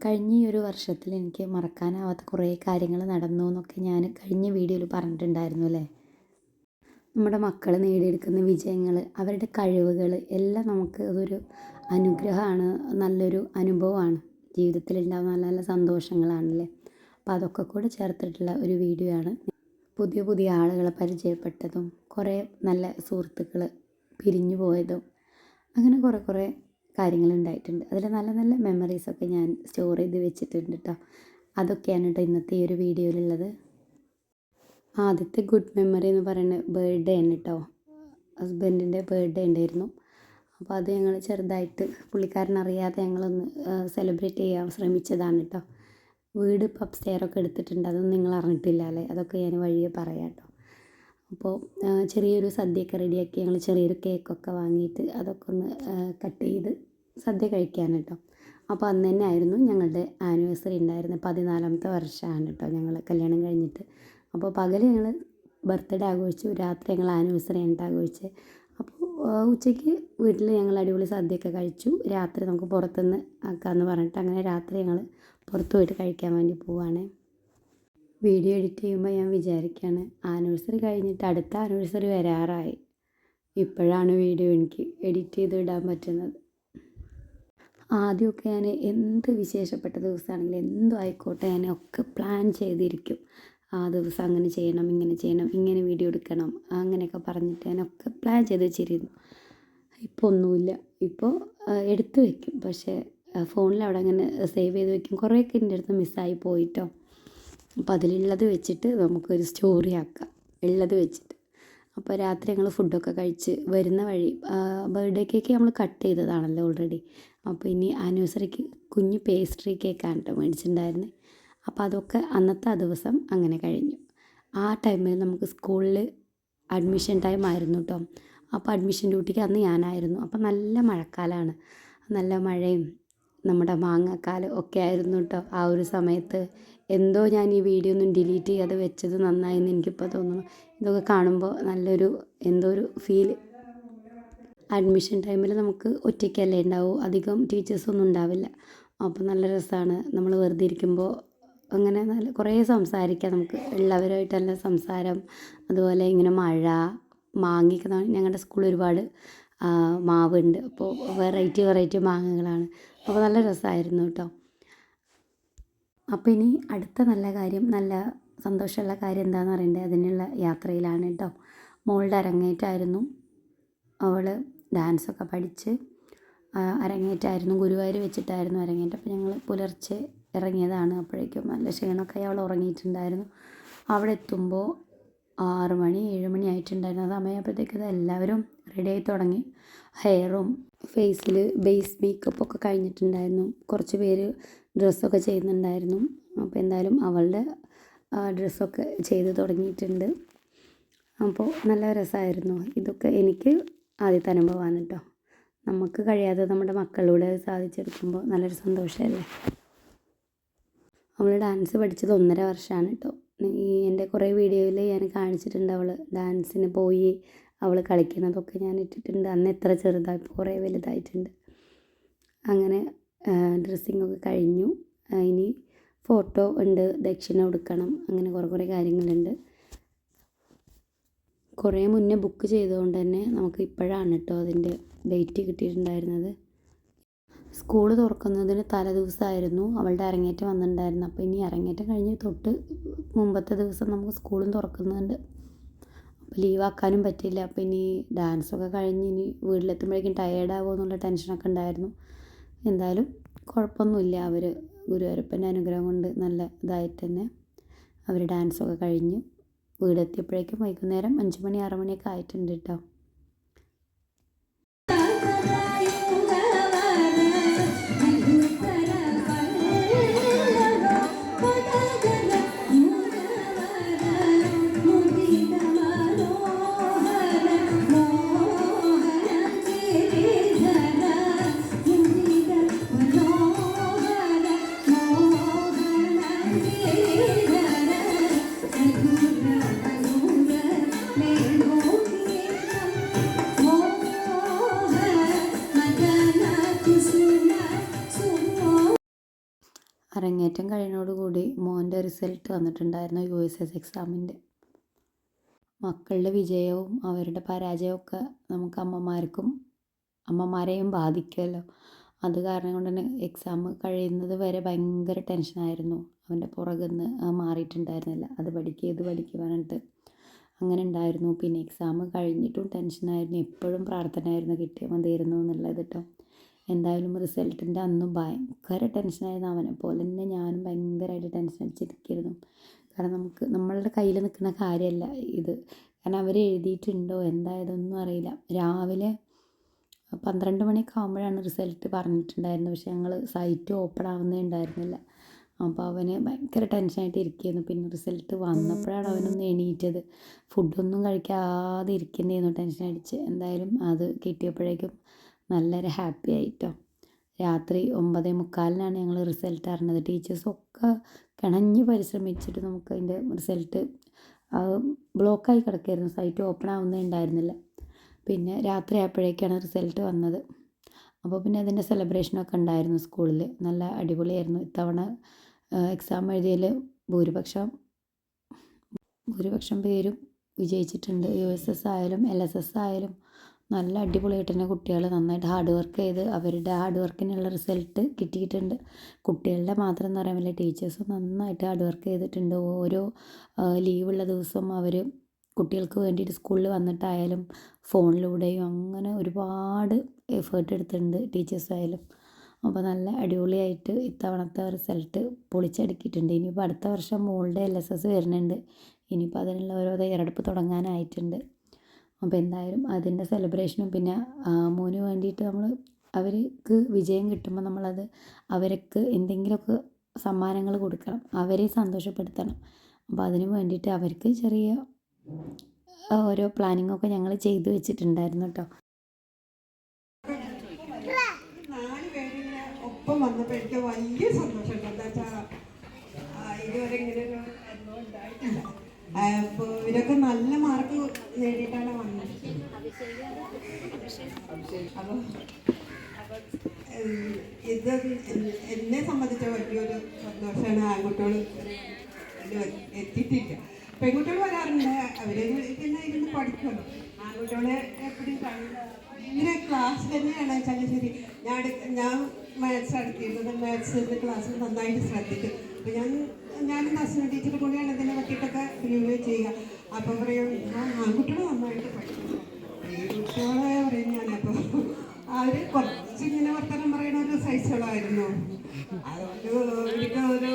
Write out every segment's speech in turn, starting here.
കഴിഞ്ഞ ഈ ഒരു വർഷത്തിൽ എനിക്ക് മറക്കാനാവാത്ത കുറേ കാര്യങ്ങൾ നടന്നു എന്നൊക്കെ ഞാൻ കഴിഞ്ഞ വീഡിയോയിൽ പറഞ്ഞിട്ടുണ്ടായിരുന്നു അല്ലേ? നമ്മുടെ മക്കൾ നേടിയെടുക്കുന്ന വിജയങ്ങൾ അവരുടെ കഴിവുകൾ എല്ലാം നമുക്ക് അതൊരു അനുഗ്രഹമാണ് നല്ലൊരു അനുഭവമാണ്. ജീവിതത്തിൽ ഉണ്ടാകുന്ന നല്ല നല്ല സന്തോഷങ്ങളാണല്ലേ അപ്പോൾ അതൊക്കെ കൂടെ ചേർത്തിട്ടുള്ള ഒരു വീഡിയോ ആണ് പുതിയ പുതിയ ആളുകളെ പരിചയപ്പെട്ടതും കുറേ നല്ല സുഹൃത്തുക്കൾ പിരിഞ്ഞു പോയതും അങ്ങനെ കുറേ കുറേ കാര്യങ്ങളുണ്ടായിട്ടുണ്ട് അതിൽ നല്ല നല്ല മെമ്മറീസൊക്കെ ഞാൻ സ്റ്റോർ ചെയ്ത് വെച്ചിട്ടുണ്ട് കേട്ടോ അതൊക്കെയാണ് കേട്ടോ ഇന്നത്തെ ഈ ഒരു വീഡിയോയിലുള്ളത് ആദ്യത്തെ ഗുഡ് മെമ്മറി എന്ന് പറയുന്നത് ബർത്ത്ഡേ ആണ് കേട്ടോ ഹസ്ബൻഡിന്റെ ബർത്ത്ഡേ ഉണ്ടായിരുന്നു. അപ്പോൾ അത് ഞങ്ങൾ ചെറുതായിട്ട് പുള്ളിക്കാരൻ അറിയാതെ ഞങ്ങളൊന്ന് സെലിബ്രേറ്റ് ചെയ്യാൻ ശ്രമിച്ചതാണ് കേട്ടോ വീട് ഇപ്പോൾ അപ്സ്റ്റെയറൊക്കെ എടുത്തിട്ടുണ്ട്. അതൊന്നും നിങ്ങൾ അറിഞ്ഞിട്ടില്ല അല്ലേ? അതൊക്കെ ഞാൻ വഴിയെ പറയാം കേട്ടോ അപ്പോൾ ചെറിയൊരു സദ്യയൊക്കെ റെഡിയാക്കി ഞങ്ങൾ ചെറിയൊരു കേക്കൊക്കെ വാങ്ങിയിട്ട് അതൊക്കെ ഒന്ന് കട്ട് ചെയ്ത് സദ്യ കഴിക്കാൻ കേട്ടോ അപ്പോൾ അന്ന് തന്നെ ആയിരുന്നു ഞങ്ങളുടെ ആനിവേഴ്സറി ഉണ്ടായിരുന്നത്. പതിനാലാമത്തെ വർഷമാണ് കേട്ടോ ഞങ്ങൾ കല്യാണം കഴിഞ്ഞിട്ട്. അപ്പോൾ പകൽ ഞങ്ങൾ ബർത്ത്ഡേ ആഘോഷിച്ചു. രാത്രി ഞങ്ങൾ ആനിവേഴ്സറി ആയിട്ട് ആഘോഷിച്ചത് അപ്പോൾ ഉച്ചയ്ക്ക് വീട്ടിൽ ഞങ്ങൾ അടിപൊളി സദ്യയൊക്കെ കഴിച്ചു. രാത്രി നമുക്ക് പുറത്തുനിന്ന് ആക്കാമെന്ന് പറഞ്ഞിട്ട് അങ്ങനെ രാത്രി ഞങ്ങൾ പുറത്ത് പോയിട്ട് കഴിക്കാൻ വേണ്ടി പോവുകയാണ് വീഡിയോ എഡിറ്റ് ചെയ്യുമ്പോൾ ഞാൻ വിചാരിക്കുകയാണ് ആനിവേഴ്സറി കഴിഞ്ഞിട്ട് അടുത്ത ആനിവേഴ്സറി വരാറായി. ഇപ്പോഴാണ് വീഡിയോ എനിക്ക് എഡിറ്റ് ചെയ്ത് ഇടാൻ പറ്റുന്നത്. ആദ്യമൊക്കെ ഞാൻ എന്ത് വിശേഷപ്പെട്ട ദിവസമാണെങ്കിലും എന്തും ആയിക്കോട്ടെ ഞാൻ ഒക്കെ പ്ലാൻ ചെയ്തിരിക്കും. ആ ദിവസം അങ്ങനെ ചെയ്യണം ഇങ്ങനെ ചെയ്യണം ഇങ്ങനെ വീഡിയോ എടുക്കണം അങ്ങനെയൊക്കെ പറഞ്ഞിട്ട് ഞാനൊക്കെ പ്ലാൻ ചെയ്ത് വെച്ചിരുന്നു. ഇപ്പോൾ ഒന്നുമില്ല. ഇപ്പോൾ എടുത്തു വയ്ക്കും പക്ഷേ ഫോണിൽ അവിടെ അങ്ങനെ സേവ് ചെയ്ത് വയ്ക്കും കുറേയൊക്കെ എന്റെ അടുത്ത് മിസ്സായി പോയിട്ടോ. അപ്പോൾ അതിലുള്ളത് വെച്ചിട്ട് നമുക്കൊരു സ്റ്റോറി ആക്കാം. ഉള്ളത് വെച്ചിട്ട്. അപ്പോൾ രാത്രി ഞങ്ങൾ ഫുഡൊക്കെ കഴിച്ച് വരുന്ന വഴി ബർത്ത്ഡേ കേക്ക് നമ്മൾ കട്ട് ചെയ്തതാണല്ലോ ഓൾറെഡി അപ്പോൾ ഇനി ആനിവേഴ്സറിക്ക് കുഞ്ഞ് പേസ്ട്രി കേക്കാണ് കേട്ടോ മേടിച്ചിട്ടുണ്ടായിരുന്നത് അപ്പോൾ അതൊക്കെ അന്നത്തെ ദിവസം അങ്ങനെ കഴിഞ്ഞു. ആ ടൈമിൽ നമുക്ക് സ്കൂളിൽ അഡ്മിഷൻ ടൈം ആയിരുന്നു കേട്ടോ അപ്പോൾ അഡ്മിഷൻ ഡ്യൂട്ടിക്ക് അന്ന് ഞാനായിരുന്നു. അപ്പോൾ നല്ല മഴക്കാലമാണ് നല്ല മഴയും നമ്മുടെ മാങ്ങക്കാലം ഒക്കെ ആയിരുന്നു കേട്ടോ ആ ഒരു സമയത്ത്. എന്തോ ഞാൻ ഈ വീഡിയോ ഒന്നും ഡിലീറ്റ് ചെയ്യാതെ വെച്ചത് നന്നായെന്ന് എനിക്കിപ്പോൾ തോന്നുന്നു. ഇതൊക്കെ കാണുമ്പോൾ നല്ലൊരു എന്തോ ഒരു ഫീൽ അഡ്മിഷൻ ടൈമിൽ നമുക്ക് ഒറ്റയ്ക്കല്ലേ ഉണ്ടാവൂ. അധികം ടീച്ചേഴ്സൊന്നും ഉണ്ടാവില്ല. അപ്പോൾ നല്ല രസമാണ് നമ്മൾ വെറുതെ ഇരിക്കുമ്പോൾ അങ്ങനെ നല്ല കുറേ സംസാരിക്കാം നമുക്ക്. എല്ലാവരുമായിട്ട് നല്ല സംസാരം. അതുപോലെ ഇങ്ങനെ മഴ മാങ്ങയൊക്കെ ഞങ്ങളുടെ സ്കൂളിൽ ഒരുപാട് മാവുണ്ട്. അപ്പോൾ വെറൈറ്റി വെറൈറ്റി മാങ്ങകളാണ്. അപ്പോൾ നല്ല രസമായിരുന്നു കേട്ടോ അപ്പോൾ ഇനി അടുത്ത നല്ല കാര്യം നല്ല സന്തോഷമുള്ള കാര്യം എന്താണെന്ന് അറിയണ്ടേ അതിനുള്ള യാത്രയിലാണ് കേട്ടോ മോളുടെ അരങ്ങേറ്റായിരുന്നു അവൾ ഡാൻസൊക്കെ പഠിച്ച് അരങ്ങേറ്റായിരുന്നു ഗുരുവായൂർ വെച്ചിട്ടായിരുന്നു അരങ്ങേറ്റം. അപ്പോൾ ഞങ്ങൾ പുലർച്ചെ ഇറങ്ങിയതാണ് അപ്പോഴേക്കും. നല്ല ക്ഷീണമൊക്കെ അവൾ ഉറങ്ങിയിട്ടുണ്ടായിരുന്നു. അവിടെ എത്തുമ്പോൾ ആറ് മണി ഏഴ് മണി ആയിട്ടുണ്ടായിരുന്നു. ആ സമയമായപ്പോഴത്തേക്ക് എല്ലാവരും റെഡി ആയി തുടങ്ങി. ഹെയറും ഫേസിൽ ബേസ് മേക്കപ്പൊക്കെ കഴിഞ്ഞിട്ടുണ്ടായിരുന്നു. കുറച്ച് പേര് ഡ്രസ്സൊക്കെ ചെയ്യുന്നുണ്ടായിരുന്നു. അപ്പോൾ എന്തായാലും അവളുടെ ഡ്രസ്സൊക്കെ ചെയ്ത് തുടങ്ങിയിട്ടുണ്ട്. അപ്പോൾ നല്ല രസമായിരുന്നു. ഇതൊക്കെ എനിക്ക് ആദ്യത്തെ അനുഭവമാണ് കേട്ടോ. നമുക്ക് കഴിയാതെ നമ്മുടെ മക്കളിലൂടെ സാധിച്ചെടുക്കുമ്പോൾ നല്ലൊരു സന്തോഷമല്ലേ? അവൾ ഡാൻസ് പഠിച്ചത് ഒന്നര വർഷമാണ് കേട്ടോ. ഈ എന്റെ കുറേ വീഡിയോയിൽ ഞാൻ കാണിച്ചിട്ടുണ്ട് അവൾ ഡാൻസിന് പോയി അവൾ കളിക്കുന്നതൊക്കെ ഞാൻ ഇട്ടിട്ടുണ്ട്. അന്ന് എത്ര ചെറുതായി കുറേ വലുതായിട്ടുണ്ട്. അങ്ങനെ ഡ്രസ്സിങ്ങൊക്കെ കഴിഞ്ഞു. ഇനി ഫോട്ടോ ഉണ്ട്. ദക്ഷിണ കൊടുക്കണം അങ്ങനെ കുറേ കുറേ കാര്യങ്ങളുണ്ട്. കുറേ മുന്നേ ബുക്ക് ചെയ്തുകൊണ്ട് തന്നെ നമുക്ക് ഇപ്പോഴാണ് കേട്ടോ അതിന്റെ ഡേറ്റ് കിട്ടിയിട്ടുണ്ടായിരുന്നത്. സ്കൂൾ തുറക്കുന്നതിന് തലേദിവസമായിരുന്നു അവളുടെ അരങ്ങേറ്റം വന്നിട്ടുണ്ടായിരുന്നു. അപ്പോൾ ഇനി അരങ്ങേറ്റം കഴിഞ്ഞ് തൊട്ട് മുമ്പത്തെ ദിവസം നമുക്ക് സ്കൂളും തുറക്കുന്നുണ്ട്. അപ്പോൾ ലീവാക്കാനും പറ്റില്ല അപ്പോൾ ഇനി ഡാൻസൊക്കെ കഴിഞ്ഞ് ഇനി വീട്ടിലെത്തുമ്പോഴേക്കും ടയേർഡാകുമോ എന്നുള്ള ടെൻഷനൊക്കെ ഉണ്ടായിരുന്നു. എന്തായാലും കുഴപ്പമൊന്നുമില്ല. അവർ ഗുരുവായൂരപ്പന്റെ അനുഗ്രഹം കൊണ്ട് നല്ല ഇതായിട്ട് തന്നെ അവർ ഡാൻസൊക്കെ കഴിഞ്ഞ്. വീടെത്തിയപ്പോഴേക്കും വൈകുന്നേരം അഞ്ച് മണി ആറ് മണിയൊക്കെ ആയിട്ടുണ്ട് കേട്ടോ റിസൾട്ട് വന്നിട്ടുണ്ടായിരുന്നു യു എസ് എസ് എക്സാമിന്റെ മക്കളുടെ വിജയവും അവരുടെ പരാജയവും ഒക്കെ നമുക്ക് അമ്മമാർക്കും അമ്മമാരെയും ബാധിക്കുമല്ലോ. അത് കാരണം കൊണ്ട് തന്നെ എക്സാം കഴിയുന്നത് വരെ ഭയങ്കര ടെൻഷനായിരുന്നു അവന്റെ പുറകിൽ നിന്ന് മാറിയിട്ടുണ്ടായിരുന്നില്ല. അത് പഠിക്കുക ഇത് പഠിക്കുക പറഞ്ഞിട്ട് അങ്ങനെ ഉണ്ടായിരുന്നു. പിന്നെ എക്സാം കഴിഞ്ഞിട്ടും ടെൻഷനായിരുന്നു എപ്പോഴും പ്രാർത്ഥനയായിരുന്നു കിട്ടിയാൽ മതിയായിരുന്നു എന്നുള്ളത് കേട്ടോ. എന്തായാലും റിസൾട്ടിന്റെ അന്ന് ഭയങ്കര ടെൻഷനായിരുന്നു അവനെ പോലെ തന്നെ ഞാനും ഭയങ്കരമായിട്ട് ടെൻഷൻ അടിച്ചിരിക്കുന്നു കാരണം നമുക്ക് നമ്മളുടെ കയ്യിൽ നിൽക്കുന്ന കാര്യമല്ല ഇത്. കാരണം അവർ എഴുതിയിട്ടുണ്ടോ? എന്തായതൊന്നും അറിയില്ല. രാവിലെ പന്ത്രണ്ട് മണിയൊക്കെ ആകുമ്പോഴാണ് റിസൾട്ട് പറഞ്ഞിട്ടുണ്ടായിരുന്നത്. പക്ഷേ ഞങ്ങൾ സൈറ്റ് ഓപ്പൺ ആവുന്നേ ഉണ്ടായിരുന്നില്ല. അപ്പോൾ അവന് ഭയങ്കര ടെൻഷനായിട്ട് ഇരിക്കുന്നു പിന്നെ റിസൾട്ട് വന്നപ്പോഴാണ് അവനൊന്ന് എണീറ്റത്. ഫുഡൊന്നും കഴിക്കാതെ ഇരിക്കുന്നതായിരുന്നു ടെൻഷൻ അടിച്ച് എന്തായാലും അത് കിട്ടിയപ്പോഴേക്കും നല്ലൊരു ഹാപ്പി ആയിട്ടോ. രാത്രി ഒമ്പതേ മുക്കാലിനാണ് ഞങ്ങൾ റിസൾട്ട് അറിഞ്ഞത്. ടീച്ചേഴ്സൊക്കെ കിണഞ്ഞ് പരിശ്രമിച്ചിട്ട് നമുക്ക് അതിന്റെ റിസൾട്ട് ബ്ലോക്കായി കിടക്കായിരുന്നു. സൈറ്റ് ഓപ്പൺ ആവുന്നേ ഉണ്ടായിരുന്നില്ല. പിന്നെ രാത്രി ആയപ്പോഴേക്കാണ് റിസൾട്ട് വന്നത്. അപ്പോൾ പിന്നെ അതിന്റെ സെലിബ്രേഷനൊക്കെ ഉണ്ടായിരുന്നു സ്കൂളിൽ നല്ല അടിപൊളിയായിരുന്നു. ഇത്തവണ എക്സാം എഴുതിയതിൽ ഭൂരിപക്ഷം ഭൂരിപക്ഷം പേരും വിജയിച്ചിട്ടുണ്ട്. യു എസ് എസ് ആയാലും എൽ എസ് എസ് ആയാലും നല്ല അടിപൊളിയായിട്ട് തന്നെ കുട്ടികൾ നന്നായിട്ട് ഹാർഡ് വർക്ക് ചെയ്ത് അവരുടെ ഹാർഡ് വർക്കിനുള്ള റിസൾട്ട് കിട്ടിയിട്ടുണ്ട്. കുട്ടികളുടെ മാത്രം എന്ന് പറയാൻ പറ്റില്ല ടീച്ചേഴ്സും നന്നായിട്ട് ഹാർഡ് വർക്ക് ചെയ്തിട്ടുണ്ട്. ഓരോ ലീവുള്ള ദിവസം അവർ കുട്ടികൾക്ക് വേണ്ടിയിട്ട് സ്കൂളിൽ വന്നിട്ടായാലും ഫോണിലൂടെയും അങ്ങനെ ഒരുപാട് എഫേർട്ട് എടുത്തിട്ടുണ്ട് ടീച്ചേഴ്സായാലും അപ്പോൾ നല്ല അടിപൊളിയായിട്ട് ഇത്തവണത്തെ റിസൾട്ട് പൊളിച്ചടുക്കിയിട്ടുണ്ട്. ഇനിയിപ്പോൾ അടുത്ത വർഷം മോളുടെ എൽ എസ് എസ് വരുന്നുണ്ട്. ഇനിയിപ്പോൾ അതിനുള്ള ഓരോ തയ്യാറെടുപ്പ് തുടങ്ങാനായിട്ടുണ്ട്. അപ്പോൾ എന്തായാലും അതിന്റെ സെലിബ്രേഷനും പിന്നെ മോന് വേണ്ടിയിട്ട് നമ്മൾ അവർക്ക് വിജയം കിട്ടുമ്പോൾ നമ്മളത് അവർക്ക് എന്തെങ്കിലുമൊക്കെ സമ്മാനങ്ങൾ കൊടുക്കണം അവരെ സന്തോഷപ്പെടുത്തണം. അപ്പോൾ അതിന് വേണ്ടിയിട്ട് അവർക്ക് ചെറിയ ഓരോ പ്ലാനിങ്ങൊക്കെ ഞങ്ങൾ ചെയ്തു വെച്ചിട്ടുണ്ടായിരുന്നു കേട്ടോ ഒപ്പം വന്നപ്പോൾ വലിയ ഇതുവരെ ഇങ്ങനെ ഒരു നല്ല മാർക്ക് നേടിയിട്ടാണ് വന്നത്. അപ്പം ഇത് എന്നെ സംബന്ധിച്ച വലിയൊരു സന്തോഷമാണ് ആൺകുട്ടികൾ എത്തിയിട്ടില്ല. പെൺകുട്ടികൾ വരാറുണ്ട്. അവർ പിന്നെ ഇരുന്ന് പഠിക്കുമല്ലോ. ആൺകുട്ടികളെ എപ്പോഴും ഇങ്ങനെ ക്ലാസ് തന്നെയാണ്. വെച്ചാൽ ശരി ഞാൻ ഞാൻ മാത്സ് നടത്തിയിരുന്നത് മാത്സിന്റെ ക്ലാസ് നന്നായിട്ട് ശ്രദ്ധിക്കും. അപ്പം ഞാൻ ഞാനും നഴ്സിംഗ് ടീച്ചർ കൂടിയാണ് ഇതിനെ പറ്റിയിട്ടൊക്കെ റിവ്യൂ ചെയ്യുക. അപ്പം പറയും ആ ആൺകുട്ടികൾ നന്നായിട്ട് പഠിക്കും ഞാൻ പറയും ഞാനപ്പോൾ അവർ കുറച്ചിങ്ങനെ വർത്തനം പറയുന്ന ഒരു സൈസുകളായിരുന്നു ഒരു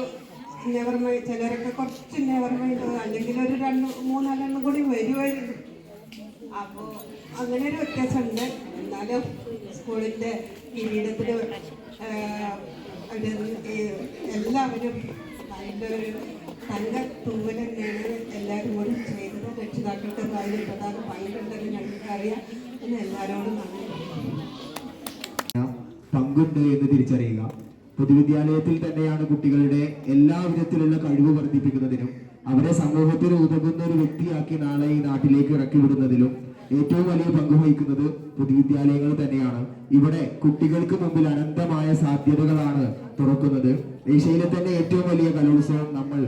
നെവർ മൈൻഡ് ചിലരൊക്കെ കുറച്ച് നെവർ മൈൻഡ് അല്ലെങ്കിൽ ഒരു രണ്ട് മൂന്നാലെണ്ണം കൂടി വരുമായിരുന്നു അപ്പോൾ അങ്ങനെ ഒരു വ്യത്യാസമുണ്ട്. എന്നാലും സ്കൂളിന്റെ കിരീടത്തിന് എല്ലാവരും എല്ലാവരും നല്ലൊരു തങ്ക തൂവൽ എല്ലാവരും കൂടി ചെയ്തത് രക്ഷിതാക്കൾക്ക് അതിൽ പ്രധാന പങ്കുണ്ടെന്ന് ഞങ്ങൾക്കറിയാം. എന്ന് എല്ലാവരോടും നന്ദി. പങ്കുണ്ട് എന്ന് തിരിച്ചറിയുക. പൊതുവിദ്യാലയത്തിൽ തന്നെയാണ് കുട്ടികളുടെ എല്ലാ വിധത്തിലുള്ള കഴിവ് വർദ്ധിപ്പിക്കുന്നതിനും അവരെ സമൂഹത്തിന് ഉതകുന്ന ഒരു വ്യക്തിയാക്കി നാളെ ഈ നാട്ടിലേക്ക് ഇറക്കി വിടുന്നതിലും ഏറ്റവും വലിയ പങ്ക് വഹിക്കുന്നത് പൊതുവിദ്യാലയങ്ങൾ തന്നെയാണ്. ഇവിടെ കുട്ടികൾക്ക് മുമ്പിൽ അനന്തമായ സാധ്യതകളാണ് തുറക്കുന്നത്. ഏഷ്യയിലെ തന്നെ ഏറ്റവും വലിയ കലോത്സവം നമ്മൾ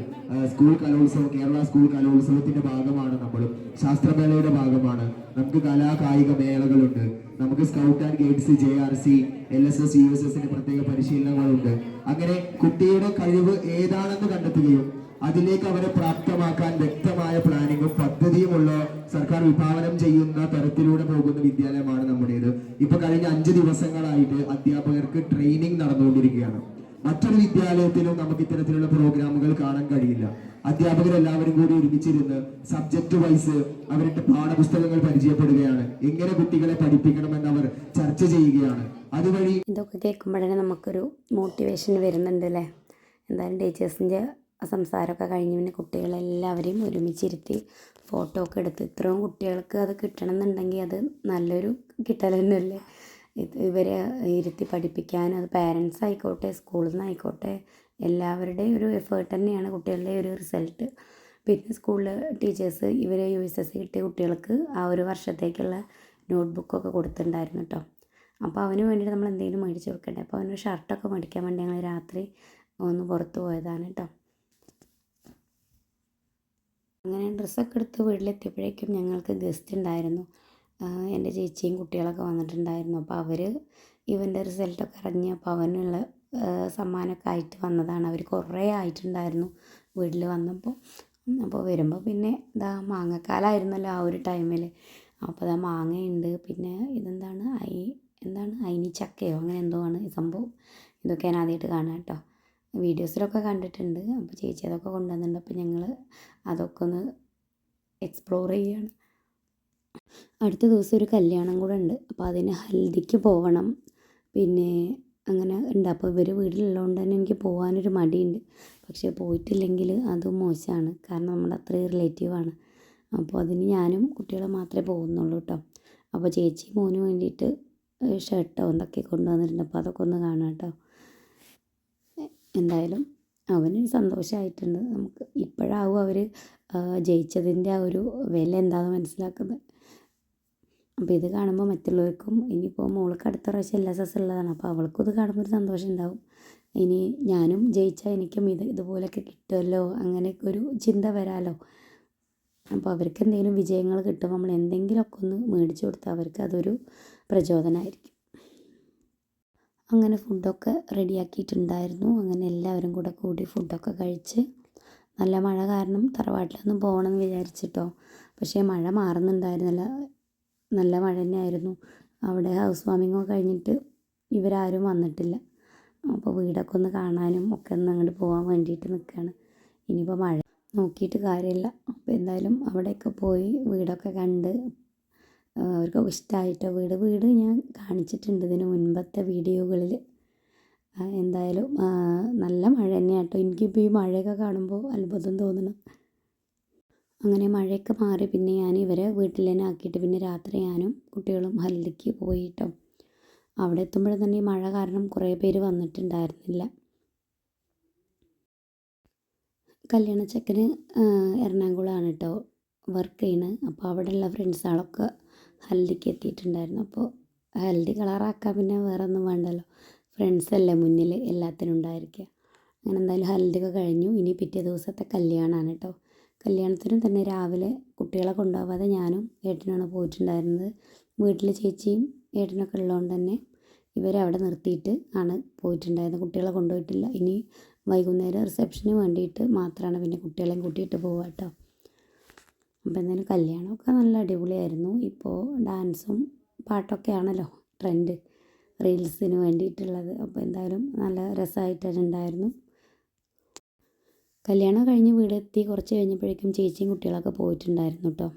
സ്കൂൾ കലോത്സവം കേരള സ്കൂൾ കലോത്സവത്തിന്റെ ഭാഗമാണ് നമ്മളും. ശാസ്ത്രമേളയുടെ ഭാഗമാണ്. നമുക്ക് കലാ കായിക മേളകളുണ്ട്. നമുക്ക് scout and guides J R C L S S U S എസിന് പ്രത്യേക പരിശീലനങ്ങളുണ്ട്. അങ്ങനെ കുട്ടിയുടെ കഴിവ് ഏതാണെന്ന് കണ്ടെത്തുകയും അതിലേക്ക് അവരെ പ്രാപ്തമാക്കാൻ വ്യക്തമായ പ്ലാനിങ്ങും പദ്ധതിയുമുള്ള സർക്കാർ വിഭാവനം ചെയ്യുന്ന തരത്തിലൂടെ പോകുന്ന വിദ്യാലയമാണ് നമ്മുടേത്. ഇപ്പൊ കഴിഞ്ഞ അഞ്ച് ദിവസങ്ങളായിട്ട് അധ്യാപകർക്ക് ട്രെയിനിങ് നടന്നുകൊണ്ടിരിക്കുകയാണ്. മറ്റൊരു വിദ്യാലയത്തിലും നമുക്ക് ഇത്തരത്തിലുള്ള പ്രോഗ്രാമുകൾ കാണാൻ കഴിയില്ല. അധ്യാപകരെല്ലാവരും കൂടി ഒരുമിച്ചിരുന്ന് സബ്ജക്ട് വൈസ് അവരുടെ പാഠപുസ്തകങ്ങൾ പരിചയപ്പെടുകയാണ്. എങ്ങനെ കുട്ടികളെ പഠിപ്പിക്കണമെന്ന് അവർ ചർച്ച ചെയ്യുകയാണ്. അതുവഴി ഇതൊക്കെ കേൾക്കുമ്പോഴേ നമുക്കൊരു മോട്ടിവേഷൻ വരുന്നുണ്ട് അല്ലേ? എന്തായാലും ടീച്ചേഴ്സിന്റെ സംസാരമൊക്കെ കഴിഞ്ഞ് പിന്നെ കുട്ടികളെല്ലാവരെയും ഒരുമിച്ചിരുത്തി ഫോട്ടോ ഒക്കെ എടുത്ത് ഇത്രയും കുട്ടികൾക്ക് അത് കിട്ടണം എന്നുണ്ടെങ്കിൽ അത് നല്ലൊരു കിട്ടൽ തന്നെയല്ലേ ഇത് ഇവരെ ഇരുത്തി പഠിപ്പിക്കാൻ അത് പാരൻസ് ആയിക്കോട്ടെ സ്കൂളിൽ നിന്ന് ആയിക്കോട്ടെ എല്ലാവരുടെയും ഒരു എഫേർട്ട് തന്നെയാണ് കുട്ടികളുടെ ഒരു റിസൾട്ട് പിന്നെ സ്കൂളിൽ ടീച്ചേഴ്സ് ഇവരെ യു എസ് എസ് സി കിട്ടിയ കുട്ടികൾക്ക് ആ ഒരു വർഷത്തേക്കുള്ള നോട്ട്ബുക്കൊക്കെ കൊടുത്തിട്ടുണ്ടായിരുന്നു കേട്ടോ അപ്പോൾ അവന് വേണ്ടിയിട്ട് നമ്മൾ എന്തെങ്കിലും മേടിച്ച് വെക്കണ്ടേ? അപ്പോൾ അവനൊരു ഷർട്ടൊക്കെ മേടിക്കാൻ വേണ്ടി ഞങ്ങൾ രാത്രി ഒന്ന് പുറത്ത് പോയതാണ് കേട്ടോ അങ്ങനെ ഡ്രസ്സൊക്കെ എടുത്ത് വീട്ടിലെത്തിയപ്പോഴേക്കും ഞങ്ങൾക്ക് ഗസ്റ്റ് ഉണ്ടായിരുന്നു. എന്റെ ചേച്ചിയും കുട്ടികളൊക്കെ വന്നിട്ടുണ്ടായിരുന്നു. അപ്പോൾ അവർ ഇവന്റെ റിസൾട്ടൊക്കെ അറിഞ്ഞ് അപ്പോൾ അവനുള്ള സമ്മാനമൊക്കെ ആയിട്ട് വന്നതാണ്. അവർ കുറേ ആയിട്ടുണ്ടായിരുന്നു വീട്ടിൽ വന്നപ്പോൾ. അപ്പോൾ വരുമ്പോൾ പിന്നെ ഇതാ മാങ്ങക്കാലമായിരുന്നല്ലോ ആ ഒരു ടൈമിൽ. അപ്പോൾ ഇതാ മാങ്ങയുണ്ട്. പിന്നെ ഇതെന്താണ്? ഐ എന്താണ്? അയിനി ചക്കയോ അങ്ങനെ എന്തോ ആണ് ഈ സംഭവം. ഇതൊക്കെ ഞാൻ ആദ്യമായിട്ട് കാണാം കേട്ടോ. വീഡിയോസിലൊക്കെ കണ്ടിട്ടുണ്ട്. അപ്പോൾ ചേച്ചി അതൊക്കെ കൊണ്ടുവന്നിട്ടുണ്ട്. അപ്പോൾ ഞങ്ങൾ അതൊക്കെ ഒന്ന് എക്സ്പ്ലോർ ചെയ്യുകയാണ്. അടുത്ത ദിവസം ഒരു കല്യാണം കൂടെ ഉണ്ട്. അപ്പോൾ അതിന് ഹൽദിക്ക് പോകണം പിന്നെ അങ്ങനെ ഉണ്ട്. അപ്പോൾ ഇവർ വീട്ടിലുള്ളതുകൊണ്ട് തന്നെ എനിക്ക് പോകാനൊരു മടിയുണ്ട്. പക്ഷേ പോയിട്ടില്ലെങ്കിൽ അത് മോശമാണ്. കാരണം നമ്മുടെ അത്രയും റിലേറ്റീവാണ് അപ്പോൾ അതിന് ഞാനും കുട്ടികളെ മാത്രമേ പോകുന്നുള്ളൂ കേട്ടോ. അപ്പോൾ ചേച്ചി മോന് വേണ്ടിയിട്ട് ഷർട്ടോ എന്തൊക്കെ കൊണ്ടുവന്നിട്ടുണ്ട്. അപ്പോൾ അതൊക്കെ ഒന്ന് കാണാം കേട്ടോ. എന്തായാലും അവന് സന്തോഷമായിട്ടുണ്ട്. നമുക്ക് ഇപ്പോഴാവും അവർ ജയിച്ചതിന്റെ ആ ഒരു വില എന്താണെന്ന് മനസ്സിലാക്കുന്നത്. അപ്പോൾ ഇത് കാണുമ്പോൾ മറ്റുള്ളവർക്കും ഇനിയിപ്പോൾ മോൾക്ക് അടുത്ത പ്രാവശ്യം എല്ലാ എസ് ഉള്ളതാണ്. അപ്പോൾ അവൾക്കും ഇത് കാണുമ്പോൾ ഒരു സന്തോഷം ഉണ്ടാവും. ഇനി ഞാനും ജയിച്ചാൽ എനിക്കും ഇത് ഇതുപോലെയൊക്കെ കിട്ടുമല്ലോ അങ്ങനെയൊക്കെ ഒരു ചിന്ത വരാമല്ലോ അപ്പോൾ അവർക്ക് എന്തെങ്കിലും വിജയങ്ങൾ കിട്ടുമ്പോൾ നമ്മൾ എന്തെങ്കിലുമൊക്കെ ഒന്ന് മേടിച്ചു കൊടുത്താൽ അവർക്ക് അതൊരു പ്രചോദനമായിരിക്കും അങ്ങനെ ഫുഡൊക്കെ റെഡിയാക്കിയിട്ടുണ്ടായിരുന്നു അങ്ങനെ എല്ലാവരും കൂടെ കൂടി ഫുഡൊക്കെ കഴിച്ച് നല്ല മഴ കാരണം തറവാട്ടിലൊന്നും പോകണമെന്ന് വിചാരിച്ചിട്ടോ. പക്ഷേ മഴ മാറുന്നുണ്ടായിരുന്നില്ല. നല്ല മഴ തന്നെയായിരുന്നു. അവിടെ ഹൗസ് വാമിങ്ങോ കഴിഞ്ഞിട്ട് ഇവരാരും വന്നിട്ടില്ല. അപ്പോൾ വീടൊക്കെ ഒന്ന് കാണാനും ഒക്കെ ഒന്ന് അങ്ങോട്ട് പോകാൻ വേണ്ടിയിട്ട് നിൽക്കുകയാണ് ഇനിയിപ്പോൾ മഴ നോക്കിയിട്ട് കാര്യമില്ല. അപ്പോൾ എന്തായാലും അവിടെയൊക്കെ പോയി വീടൊക്കെ കണ്ട് അവർക്ക് ഇഷ്ടമായിട്ടോ വീട് വീട് ഞാൻ കാണിച്ചിട്ടുണ്ട് ഇതിന് മുൻപത്തെ വീഡിയോകളിൽ എന്തായാലും നല്ല മഴ തന്നെയാട്ടോ. എനിക്കിപ്പോൾ ഈ മഴയൊക്കെ കാണുമ്പോൾ അത്ഭുതം തോന്നണം. അങ്ങനെ മഴയൊക്കെ മാറി പിന്നെ ഞാൻ ഇവരെ വീട്ടിൽ തന്നെ ആക്കിയിട്ട് പിന്നെ രാത്രി ഞാനും കുട്ടികളും ഹൽദിക്ക് പോയി കേട്ടോ അവിടെ എത്തുമ്പോഴേ തന്നെ ഈ മഴ കാരണം കുറേ പേര് വന്നിട്ടുണ്ടായിരുന്നില്ല. കല്യാണച്ചക്കന് എറണാകുളമാണ് കേട്ടോ വർക്ക് ചെയ്യണത് അപ്പോൾ അവിടെയുള്ള ഫ്രണ്ട്സുകളൊക്കെ ഹൽദിക്ക് എത്തിയിട്ടുണ്ടായിരുന്നു. അപ്പോൾ ഹൽദി കളറാക്കാൻ പിന്നെ വേറെ ഒന്നും വേണ്ടല്ലോ ഫ്രണ്ട്സല്ലേ മുന്നിൽ എല്ലാത്തിനും ഉണ്ടായിരിക്കുക അങ്ങനെ എന്തായാലും ഹൽദിയൊക്കെ കഴിഞ്ഞു. ഇനി പിറ്റേ ദിവസത്തെ കല്യാണമാണ് കേട്ടോ കല്യാണത്തിനും തന്നെ രാവിലെ കുട്ടികളെ കൊണ്ടുപോകാതെ ഞാനും ഏട്ടനാണ് പോയിട്ടുണ്ടായിരുന്നത്. വീട്ടിൽ ചേച്ചിയും ഏട്ടനൊക്കെ ഉള്ളതുകൊണ്ട് തന്നെ ഇവരെ അവിടെ നിർത്തിയിട്ട് ആണ് പോയിട്ടുണ്ടായിരുന്നത്. കുട്ടികളെ കൊണ്ടുപോയിട്ടില്ല. ഇനി വൈകുന്നേരം റിസപ്ഷന് വേണ്ടിയിട്ട് മാത്രമാണ് പിന്നെ കുട്ടികളെയും കൂട്ടിയിട്ട് പോവുക കേട്ടോ. അപ്പോൾ എന്തായാലും കല്യാണമൊക്കെ നല്ല അടിപൊളിയായിരുന്നു. ഇപ്പോൾ ഡാൻസും പാട്ടൊക്കെ ആണല്ലോ ട്രെൻഡ്. റീൽസിന് വേണ്ടിയിട്ടുള്ളത്. അപ്പോൾ എന്തായാലും നല്ല രസമായിട്ട് ഉണ്ടായിരുന്നു. കല്യാണം കഴിഞ്ഞ് വീടെത്തി കുറച്ച് കഴിഞ്ഞപ്പോഴേക്കും ചേച്ചിയും കുട്ടികളൊക്കെ പോയിട്ടുണ്ടായിരുന്നു കേട്ടോ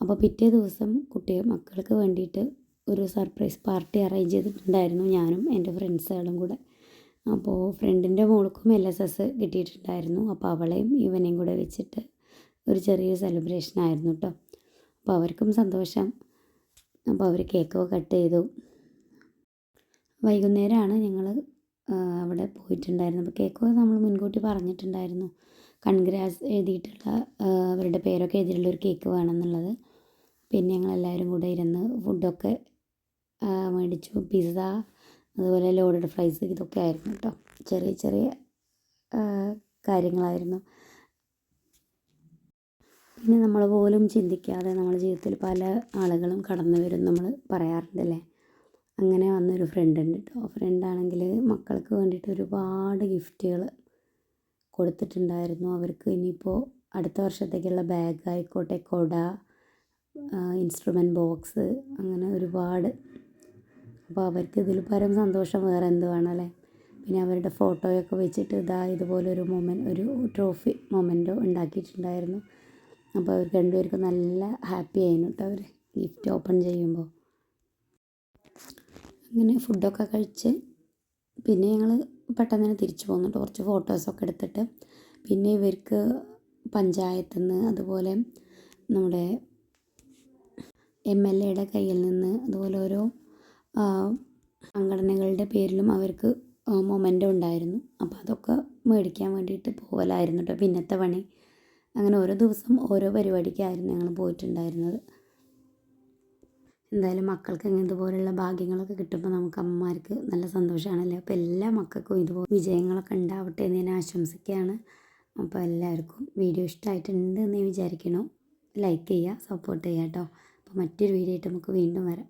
അപ്പോൾ പിറ്റേ ദിവസം കുട്ടി മക്കൾക്ക് വേണ്ടിയിട്ട് ഒരു സർപ്രൈസ് പാർട്ടി അറേഞ്ച് ചെയ്തിട്ടുണ്ടായിരുന്നു ഞാനും എന്റെ ഫ്രണ്ട്സുകളും കൂടെ. അപ്പോൾ ഫ്രണ്ടിന്റെ മോൾക്കും എൽ എസ് എസ് കിട്ടിയിട്ടുണ്ടായിരുന്നു. അപ്പോൾ അവളെയും ഇവനെയും കൂടെ വെച്ചിട്ട് ഒരു ചെറിയ സെലിബ്രേഷൻ ആയിരുന്നു കേട്ടോ അപ്പോൾ അവർക്കും സന്തോഷം. അപ്പോൾ അവർ കേക്കൊക്കെ കട്ട് ചെയ്തു. വൈകുന്നേരമാണ് ഞങ്ങൾ അവിടെ പോയിട്ടുണ്ടായിരുന്നു. അപ്പോൾ കേക്കൊക്കെ നമ്മൾ മുൻകൂട്ടി പറഞ്ഞിട്ടുണ്ടായിരുന്നു. കൺഗ്രാസ് എഴുതിയിട്ടുള്ള അവരുടെ പേരൊക്കെ എഴുതിയിട്ടുള്ള ഒരു കേക്ക് വേണമെന്നുള്ളത്. പിന്നെ ഞങ്ങളെല്ലാവരും കൂടെ ഇരുന്ന് ഫുഡൊക്കെ മേടിച്ചു. പിസ്സ അതുപോലെ ലോഡഡ് ഫ്രൈസ് ഇതൊക്കെ ആയിരുന്നു കേട്ടോ. ചെറിയ ചെറിയ കാര്യങ്ങളായിരുന്നു. പിന്നെ നമ്മൾ പോലും ചിന്തിക്കാതെ നമ്മുടെ ജീവിതത്തിൽ പല ആളുകളും കടന്നു വരും നമ്മൾ പറയാറുണ്ടല്ലേ? അങ്ങനെ വന്നൊരു ഫ്രണ്ട് ഉണ്ട് കേട്ടോ ഫ്രണ്ടാണെങ്കിൽ മക്കൾക്ക് വേണ്ടിയിട്ട് ഒരുപാട് ഗിഫ്റ്റുകൾ കൊടുത്തിട്ടുണ്ടായിരുന്നു. അവർക്ക് ഇനിയിപ്പോൾ അടുത്ത വർഷത്തേക്കുള്ള ബാഗ് ആയിക്കോട്ടെ കൊട ഇൻസ്ട്രുമെന്റ് ബോക്സ് അങ്ങനെ ഒരുപാട്. അപ്പോൾ അവർക്ക് ഇതിൽ പരം സന്തോഷം വേറെ എന്ത് വേണമല്ലേ പിന്നെ അവരുടെ ഫോട്ടോയൊക്കെ വെച്ചിട്ട് ഇതാ ഇതുപോലൊരു മൊമെന്റ് ഒരു ട്രോഫി മൊമെന്റോ ഉണ്ടാക്കിയിട്ടുണ്ടായിരുന്നു. അപ്പോൾ അവർക്ക് രണ്ടുപേർക്കും നല്ല ഹാപ്പി ആയിരുന്നു കേട്ടോ അവർ ഗിഫ്റ്റ് ഓപ്പൺ ചെയ്യുമ്പോൾ അങ്ങനെ ഫുഡൊക്കെ കഴിച്ച് പിന്നെ ഞങ്ങൾ പെട്ടെന്ന് തന്നെ തിരിച്ചു പോകുന്നുണ്ട് കുറച്ച് ഫോട്ടോസൊക്കെ എടുത്തിട്ട്. പിന്നെ ഇവർക്ക് പഞ്ചായത്തിൽ നിന്ന് അതുപോലെ നമ്മുടെ എം എൽ എയുടെ കയ്യിൽ നിന്ന് അതുപോലെ ഓരോ സംഘടനകളുടെ പേരിലും അവർക്ക് മൊമെന്റം ഉണ്ടായിരുന്നു. അപ്പോൾ അതൊക്കെ മേടിക്കാൻ വേണ്ടിയിട്ട് പോകലായിരുന്നു കേട്ടോ പിന്നത്തെ പണി. അങ്ങനെ ഓരോ ദിവസം ഓരോ പരിപാടിക്കായിരുന്നു ഞങ്ങൾ പോയിട്ടുണ്ടായിരുന്നത്. എന്തായാലും മക്കൾക്ക് ഇതുപോലുള്ള ഭാഗ്യങ്ങളൊക്കെ കിട്ടുമ്പോൾ നമുക്ക് അമ്മമാർക്ക് നല്ല സന്തോഷമാണല്ലേ അപ്പോൾ എല്ലാ മക്കൾക്കും ഇതുപോലെ വിജയങ്ങളൊക്കെ ഉണ്ടാവട്ടെ എന്ന് ഞാൻ ആശംസിക്കുകയാണ്. അപ്പോൾ എല്ലാവർക്കും വീഡിയോ ഇഷ്ടമായിട്ടുണ്ട് എന്ന് വിചാരിക്കണം ലൈക്ക് ചെയ്യുക സപ്പോർട്ട് ചെയ്യുക കേട്ടോ. അപ്പോൾ മറ്റൊരു വീഡിയോ ആയിട്ട് നമുക്ക് വീണ്ടും വരാം.